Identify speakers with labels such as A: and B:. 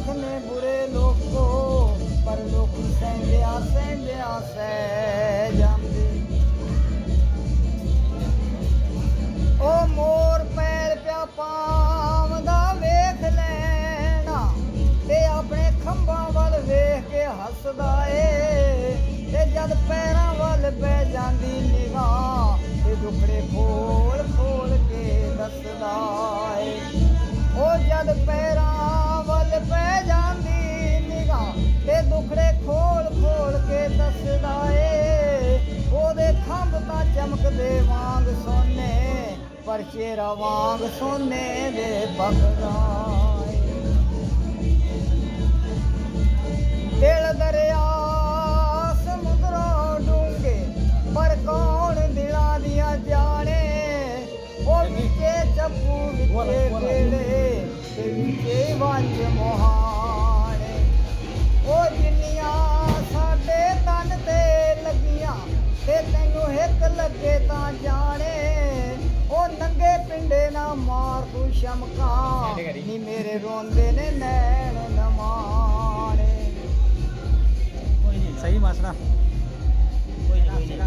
A: रखने बुरे लोग को पर लोग सहंदे आ सहंदे आ सह जांदे ओ ਪੈਰ ਪਿਆ ਪਾਵਦਾ ਵੇਖ ਲੈਣਾ, ਤੇ ਆਪਣੇ ਖੰਭਾਂ ਵੱਲ ਵੇਖ ਕੇ ਹੱਸਦਾ ਏ। ਤੇ ਜਦ ਪੈਰਾਂ ਵੱਲ ਪੈ ਜਾਂਦੀ ਨਿਗਾਹ, ਤੇ ਦੁਖੜੇ ਖੋਲ ਖੋਲ ਕੇ ਦੱਸਦਾ ਏ। ਉਹ ਜਦ ਪੈਰ ਕੇ ਦੱਸਦਾ ਏ ਉਹਦੇ ਖੰਭ ਤਾਂ ਚਮਕਦੇ ਵਾਂਗ ਸੋਨੇ ਪਰ ਚਿਹਰਾ ਵਾਂਗ ਸੋਨੇ ਦੇ ਬਖਰਾ ਏ ਦਿਲ ਦਰਿਆ ਸਮੁੰਦਰੋਂ ਡੂੰਘੇ ਪਰ ਕੌਣ ਦਿਲਾਂ ਦੀਆਂ ਜਾਣੇ? ਉਹ ਵਿੱਚੇ ਚੱਪੂ ਵਿੱਚੇ ਬੇੜੇ ਤੇ ਵਿੱਚੇ ਵੰਜ ਮੋਹਾਣੇ ਇੱਕ ਲੱਗੇ ਤਾਂ ਜਾਣੇ ਉਹ ਨੰਗੇ ਪਿੰਡੇ ਨਾ ਮਾਰ ਤੂੰ ਸ਼ਮਕਾਂ। ਨੀ ਮੇਰੇ ਰੋਂਦੇ ਨੇ ਨੈਣ ਨਮਾਣੇ।
B: ਸਹੀ ਨਹੀਂ ਕੋਈ ਨਹੀਂ